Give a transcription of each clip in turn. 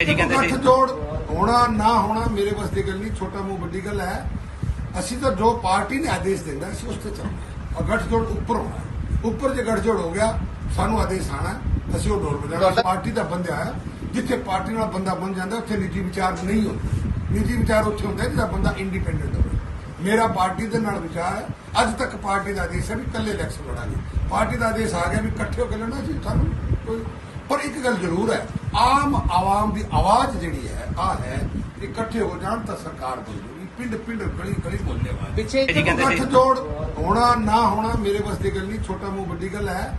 ਜੀ ਕਹਿੰਦੇ ਸੀ। ਗੱਠਜੋੜ ਹੋਣਾ, ਨਾ ਹੋਣਾ ਮੇਰੇ ਵਾਸਤੇ ਦੀ ਗੱਲ ਨਹੀਂ, ਛੋਟਾ ਮੂੰਹ ਵੱਡੀ ਗੱਲ ਹੈ। ਅਸੀਂ ਤਾਂ ਜੋ ਪਾਰਟੀ ਨੇ ਆਦੇਸ਼ ਦਿੰਦਾ ਅਸੀਂ ਉਸ ਤੇ ਚੱਲਦੇ ਹਾਂ ਗੱਠਜੋੜ ਉੱਪਰ ਹੋਣਾ ਉੱਪਰ ਜੇ ਗੱਠਜੋੜ ਹੋ ਗਿਆ, ਸਾਨੂੰ ਆਦੇਸ਼ ਆਣਾ ਅਸੀਂ ਉਹ ਡੋਰ ਵਜਾਣਾ ਪਾਰਟੀ ਦਾ ਬੰਦਿਆ ਹੈ, ਜਿੱਥੇ ਪਾਰਟੀ ਨਾਲ ਬੰਦਾ ਬਣ ਜਾਂਦਾ, ਉੱਥੇ ਨਿੱਜੀ ਵਿਚਾਰ ਨਹੀਂ ਹੁੰਦੇ। ਨਿੱਜੀ ਵਿਚਾਰ ਉੱਥੇ ਹੁੰਦਾ ਹੈ ਬੰਦਾ ਇੰਡੀਪੈਂਡੈਂਟ ਹੋਵੇ। ਮੇਰਾ ਪਾਰਟੀ ਦੇ ਨਾਲ ਵਿਚਾਰ ਹੈ। ਅੱਜ ਤੱਕ ਪਾਰਟੀ ਦਾ ਆਦੇਸ਼ ਹੈ ਵੀ ਇਕੱਲੇ ਇਲੈਕਸ਼ਨ ਲੜਾਂਗੇ। ਪਾਰਟੀ ਦਾ ਆਦੇਸ਼ ਆ ਗਿਆ ਵੀ ਇਕੱਠੇ ਹੋ ਕੇ ਲੜਨਾ ਜੀ ਤੁਹਾਨੂੰ ਕੋਈ ਪਰ ਇੱਕ ਗੱਲ ਜ਼ਰੂਰ ਹੈ ਆਮ ਆਵਾਮ ਦੀ ਆਵਾਜ਼ ਜਿਹੜੀ ਹੈ ਆ ਹੈ ਕਿ ਇਕੱਠੇ ਹੋ ਜਾਣ ਤਾਂ ਸਰਕਾਰ ਬਣ ਜੂਗੀ ਪਿੰਡ ਪਿੰਡ ਗਲੀ ਗਲੀ ਮੁਹੱਲੇ ਵਾਲੇ। ਪਿੱਛੇ ਜੀ ਕਹਿੰਦੇ ਸੀ। ਗੱਠਜੋੜ ਹੋਣਾ ਨਾ ਹੋਣਾ ਮੇਰੇ ਵਾਸਤੇ ਦੀ ਗੱਲ ਨਹੀਂ ਛੋਟਾ ਮੂੰਹ ਵੱਡੀ ਗੱਲ ਹੈ।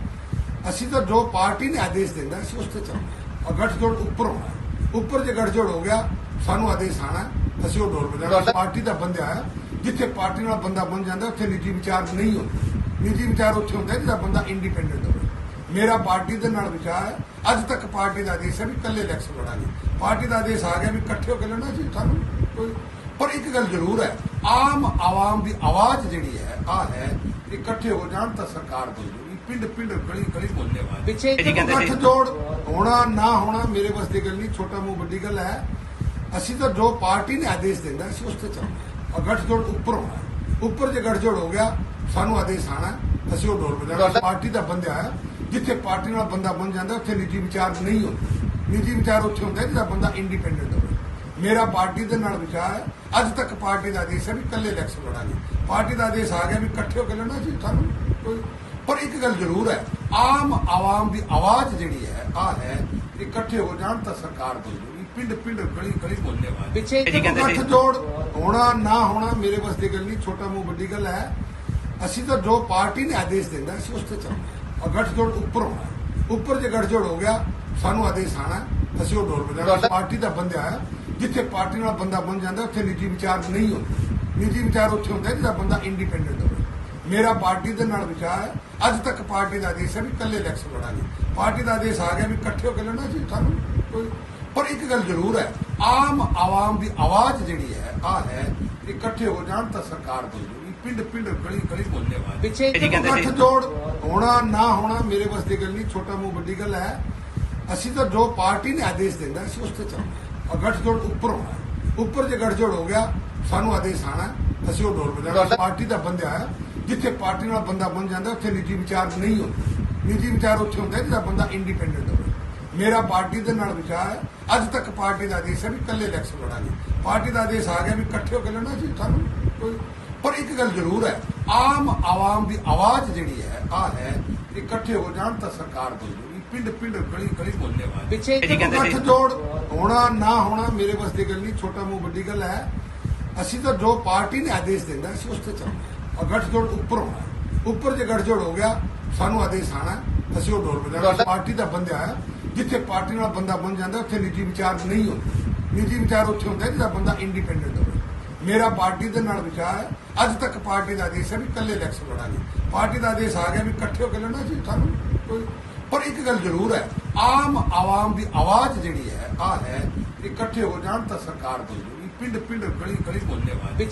ਅਸੀਂ ਤਾਂ ਜੋ ਪਾਰਟੀ ਨੇ ਆਦੇਸ਼ ਦਿੰਦਾ ਅਸੀਂ ਉਸ ਤੇ ਚੱਲਦੇ ਔਰ ਗੱਠਜੋੜ ਉੱਪਰ ਹੋਣਾ। ਉੱਪਰ ਜੇ ਗੱਠਜੋੜ ਹੋ ਗਿਆ ਸਾਨੂੰ ਆਦੇਸ਼ ਆਣਾ ਅਸੀਂ ਉਹ ਡੋਰ ਵਜਾਣਾ ਪਾਰਟੀ ਦਾ ਬੰਦਿਆ ਹੈ ਜਿੱਥੇ ਪਾਰਟੀ ਨਾਲ ਬੰਦਾ ਬਣ ਜਾਂਦਾ ਉੱਥੇ ਨਿੱਜੀ ਵਿਚਾਰ ਨਹੀਂ ਹੁੰਦੇ। ਨਿੱਜੀ ਵਿਚਾਰ ਉੱਥੇ ਹੁੰਦਾ ਹੈ ਜਿਹੜਾ ਬੰਦਾ ਇੰਡੀਪੈਂਡੈਂਟ ਹੋਵੇ। ਮੇਰਾ ਪਾਰਟੀ ਦੇ ਨਾਲ ਵਿਚਾਰ ਹੈ। ਅੱਜ ਤੱਕ ਪਾਰਟੀ ਦਾ ਆਦੇਸ਼ ਹੈ ਵੀ ਇਕੱਲੇ ਇਲੈਕਸ਼ਨ ਲੜਾਂਗੇ। ਪਾਰਟੀ ਦਾ ਆਦੇਸ਼ ਆ ਗਿਆ ਵੀ ਇਕੱਠੇ ਹੋ ਕੇ ਲੜਨਾ ਜੀ ਤੁਹਾਨੂੰ ਕੋਈ ਪਰ ਇੱਕ ਗੱਲ ਜ਼ਰੂਰ ਹੈ ਆਮ ਆਵਾਮ ਦੀ ਆਵਾਜ਼ ਜਿਹੜੀ ਹੈ ਆ ਹੈ ਕਿ ਇਕੱਠੇ ਹੋ ਜਾਣ ਤਾਂ ਸਰਕਾਰ ਬਣ ਜੂਗੀ ਪਿੰਡ ਪਿੰਡ ਗਲੀ ਗਲੀ ਮੁਹੱਲੇ ਵਾਲੇ। ਪਿੱਛੇ ਜੀ ਕਹਿੰਦੇ ਸੀ ਗੱਠਜੋੜ ਹੋਣਾ ਨਾ ਹੋਣਾ ਮੇਰੇ ਵਾਸਤੇ ਦੀ ਗੱਲ ਨਹੀਂ ਛੋਟਾ ਮੂੰਹ ਵੱਡੀ ਗੱਲ ਹੈ। ਅਸੀਂ ਤਾਂ ਜੋ ਪਾਰਟੀ ਨੇ ਆਦੇਸ਼ ਦਿੰਦਾ ਅਸੀਂ ਉਸ ਤੇ ਚੱਲਦੇ ਹਾਂ। ਔਰ ਗੱਠਜੋੜ ਉੱਪਰ ਹੋਣਾ। ਉੱਪਰ ਜੇ ਗੱਠਜੋੜ ਹੋ ਗਿਆ ਸਾਨੂੰ ਆਦੇਸ਼ ਆਣਾ ਅਸੀਂ ਉਹ ਡੋਰ ਵਜਾਣਾ ਪਾਰਟੀ ਦਾ ਬੰਦਿਆ ਹੈ। ਜਿੱਥੇ ਪਾਰਟੀ ਨਾਲ ਬੰਦਾ ਬਣ ਜਾਂਦਾ ਉੱਥੇ ਨਿੱਜੀ ਵਿਚਾਰ ਨਹੀਂ ਹੁੰਦੇ। ਨਿੱਜੀ ਵਿਚਾਰ ਉੱਥੇ ਹੁੰਦਾ ਹੈ ਜਿਹੜਾ ਬੰਦਾ ਇੰਡੀਪੈਂਡੈਂਟ ਹੋਵੇ। ਮੇਰਾ ਪਾਰਟੀ ਦੇ ਨਾਲ ਵਿਚਾਰ ਹੈ। ਅੱਜ ਤੱਕ ਪਾਰਟੀ ਦਾ ਆਦੇਸ਼ ਹੈ ਵੀ ਇਕੱਲੇ ਇਲੈਕਸ਼ਨ ਲੜਾਂਗੇ। ਪਾਰਟੀ ਦਾ ਆਦੇਸ਼ ਆ ਗਿਆ ਵੀ ਇਕੱਠੇ ਹੋ ਕੇ ਲੜਨਾ ਜੀ ਤੁਹਾਨੂੰ ਕੋਈ ਪਰ ਇੱਕ ਗੱਲ ਜ਼ਰੂਰ ਹੈ ਆਮ ਆਵਾਮ ਦੀ ਆਵਾਜ਼ ਜਿਹੜੀ ਹੈ ਆ ਹੈ ਕਿ ਇਕੱਠੇ ਹੋ ਜਾਣ ਤਾਂ ਸਰਕਾਰ ਬਣ ਜੂਗੀ। ਪਿੰਡ ਪਿੰਡ ਗਲੀ ਗਲੀ ਮੁਹੱਲੇ ਵਾਲੇ। ਪਿੱਛੇ ਜੀ ਕਹਿੰਦੇ ਸੀ। ਗੱਠਜੋੜ ਹੋਣਾ ਨਾ ਹੋਣਾ ਮੇਰੇ ਵਾਸਤੇ ਗੱਲ ਨਹੀਂ ਛੋਟਾ ਮੂੰਹ ਵੱਡੀ ਗੱਲ ਹੈ। ਅਸੀਂ ਤਾਂ ਜੋ ਪਾਰਟੀ ਨੇ ਆਦੇਸ਼ ਦਿੰਦਾ ਅਸੀਂ ਉਸ ਤੇ ਚੱਲਦੇ ਹਾਂ। ਗੱਠਜੋੜ ਉੱਪਰ ਹੋਣਾ। ਉੱਪਰ ਜੇ ਗੱਠਜੋੜ ਹੋ ਗਿਆ ਸਾਨੂੰ ਆਦੇਸ਼ ਆਣਾ ਅਸੀਂ ਉਹ ਡੋਰ ਵਜਾਣਾ ਪਾਰਟੀ ਦਾ ਬੰਦਿਆ ਹੈ ਜਿੱਥੇ ਪਾਰਟੀ ਨਾਲ ਬੰਦਾ ਬਣ ਜਾਂਦਾ ਉੱਥੇ ਨਿੱਜੀ ਵਿਚਾਰ ਨਹੀਂ ਹੁੰਦੇ। ਨਿੱਜੀ ਵਿਚਾਰ ਉੱਥੇ ਹੁੰਦਾ ਹੈ ਜਿਹੜਾ ਬੰਦਾ ਇੰਡੀਪੈਂਡੈਂਟ ਹੋਵੇ। ਮੇਰਾ ਪਾਰਟੀ ਦੇ ਨਾਲ ਵਿਚਾਰ ਹੈ। ਅੱਜ ਤੱਕ ਪਾਰਟੀ ਦਾ ਆਦੇਸ਼ ਹੈ ਵੀ ਇਕੱਲੇ ਇਲੈਕਸ਼ਨ ਲੜਾਂਗੇ ਪਾਰਟੀ ਦਾ ਆਦੇਸ਼ ਆ ਗਿਆ ਵੀ ਇਕੱਠੇ ਹੋ ਕੇ ਲੜਨਾ ਜੀ ਤੁਹਾਨੂੰ ਕੋਈ ਪਰ ਇੱਕ ਗੱਲ ਜ਼ਰੂਰ ਹੈ ਆਮ ਆਵਾਮ ਦੀ ਆਵਾਜ਼ ਜਿਹੜੀ ਹੈ ਆ ਹੈ ਇਕੱਠੇ ਹੋ ਜਾਣ ਤਾਂ ਸਰਕਾਰ ਬਣ। ਪਿੰਡ ਪਿੰਡ ਗਲੀ ਗਲੀ ਮੁਹੱਲੇ ਵਾਲੇ। ਪਿੱਛੇ ਜੀ ਕਹਿੰਦੇ ਸੀ। ਗੱਠਜੋੜ ਹੋਣਾ ਨਾ ਹੋਣਾ ਮੇਰੇ ਵਾਸਤੇ ਦੀ ਗੱਲ ਨਹੀਂ ਛੋਟਾ ਮੂੰਹ ਵੱਡੀ ਗੱਲ ਹੈ। ਅਸੀਂ ਤਾਂ ਜੋ ਪਾਰਟੀ ਨੇ ਆਦੇਸ਼ ਦਿੰਦਾ ਅਸੀਂ ਉਸ ਤੇ ਚੱਲਦੇ ਹਾਂ ਔਰ ਗੱਠਜੋੜ ਉੱਪਰ ਹੋਣਾ ਹੈ। ਉੱਪਰ ਜੇ ਗੱਠਜੋੜ ਹੋ ਗਿਆ ਸਾਨੂੰ ਆਦੇਸ਼ ਆਣਾ ਹੈ, ਅਸੀਂ ਉਹ ਡੋਰ ਵਜਾਣਾ ਪਾਰਟੀ ਦਾ ਬੰਦਿਆ ਹੈ ਜਿੱਥੇ ਪਾਰਟੀ ਨਾਲ ਬੰਦਾ ਬਣ ਜਾਂਦਾ ਉੱਥੇ ਨਿੱਜੀ ਵਿਚਾਰ ਨਹੀਂ ਹੁੰਦੇ। ਨਿੱਜੀ ਵਿਚਾਰ ਉੱਥੇ ਹੁੰਦਾ ਹੈ ਜਿਹੜਾ ਬੰਦਾ ਇੰਡੀਪੈਂਡੈਂਟ ਹੋਵੇ। ਮੇਰਾ ਪਾਰਟੀ ਦੇ ਨਾਲ ਵਿਚਾਰ ਹੈ। ਅੱਜ ਤੱਕ ਪਾਰਟੀ ਦਾ ਆਦੇਸ਼ ਹੈ ਵੀ ਇਕੱਲੇ ਇਲੈਕਸ਼ਨ ਲੜਾਂਗੇ। ਪਾਰਟੀ ਦਾ ਆਦੇਸ਼ ਆ ਗਿਆ ਵੀ ਇਕੱਠੇ ਹੋ ਕੇ ਲੜਨਾ ਜੀ ਤੁਹਾਨੂੰ ਕੋਈ ਪਰ ਇੱਕ ਗੱਲ ਜ਼ਰੂਰ ਹੈ ਆਮ ਆਵਾਮ ਦੀ ਆਵਾਜ਼ ਜਿਹੜੀ ਹੈ ਆ ਹੈ ਕਿ ਇਕੱਠੇ ਹੋ ਜਾਣ ਤਾਂ ਸਰਕਾਰ ਬਣ ਜੂਗੀ ਪਿੰਡ ਪਿੰਡ ਗਲੀ ਗਲੀ ਮੁਹੱਲੇ ਵਾਲੇ। ਪਿੱਛੇ ਜੀ ਕਹਿੰਦੇ ਸੀ ਗੱਠਜੋੜ ਹੋਣਾ ਨਾ ਹੋਣਾ ਮੇਰੇ ਵਾਸਤੇ ਦੀ ਗੱਲ ਨਹੀਂ ਛੋਟਾ ਮੂੰਹ ਵੱਡੀ ਗੱਲ ਹੈ। ਅਸੀਂ ਤਾਂ ਜੋ ਪਾਰਟੀ ਨੇ ਆਦੇਸ਼ ਦਿੰਦਾ ਅਸੀਂ ਉਸ ਤੇ ਚੱਲਦੇ ਹਾਂ। ਔਰ ਗੱਠਜੋੜ ਉੱਪਰ ਹੋਣਾ। ਉੱਪਰ ਜੇ ਗੱਠਜੋੜ ਹੋ ਗਿਆ ਸਾਨੂੰ ਆਦੇਸ਼ ਆਣਾ ਅਸੀਂ ਉਹ ਡੋਰ ਵਜਾਣਾ ਪਾਰਟੀ ਦਾ ਬੰਦਿਆ ਹੈ ਜਿੱਥੇ ਪਾਰਟੀ ਨਾਲ ਬੰਦਾ ਬਣ ਜਾਂਦਾ ਉੱਥੇ ਨਿੱਜੀ ਵਿਚਾਰ ਨਹੀਂ ਹੁੰਦੇ। ਨਿੱਜੀ ਵਿਚਾਰ ਉੱਥੇ ਹੁੰਦਾ ਹੈ ਜਿਹੜਾ ਬੰਦਾ ਇੰਡੀਪੈਂਡੈਂਟ ਹੋਵੇ। ਮੇਰਾ ਪਾਰਟੀ ਦੇ ਨਾਲ ਵਿਚਾਰ ਹੈ। ਅੱਜ ਤੱਕ ਪਾਰਟੀ ਦਾ ਆਦੇਸ਼ ਹੈ ਵੀ ਇਕੱਲੇ ਇਲੈਕਸ਼ਨ ਲੜਾਂਗੇ। ਪਾਰਟੀ ਦਾ ਆਦੇਸ਼ ਆ ਗਿਆ ਵੀ ਇਕੱਠੇ ਹੋ ਕੇ ਲੜਨਾ ਜੀ, ਸਾਨੂੰ ਕੋਈ ਪਰ ਇੱਕ ਗੱਲ ਜ਼ਰੂਰ ਹੈ, ਆਮ ਆਵਾਮ ਦੀ ਆਵਾਜ਼ ਜਿਹੜੀ ਹੈ ਆ ਹੈ, ਇਕੱਠੇ ਹੋ ਜਾਣ ਤਾਂ ਸਰਕਾਰ ਬਣ ਪਿੰਡ ਪਿੰਡ ਗਲੀ ਗਲੀ ਮੁਹੱਲੇ ਵਾਲੇ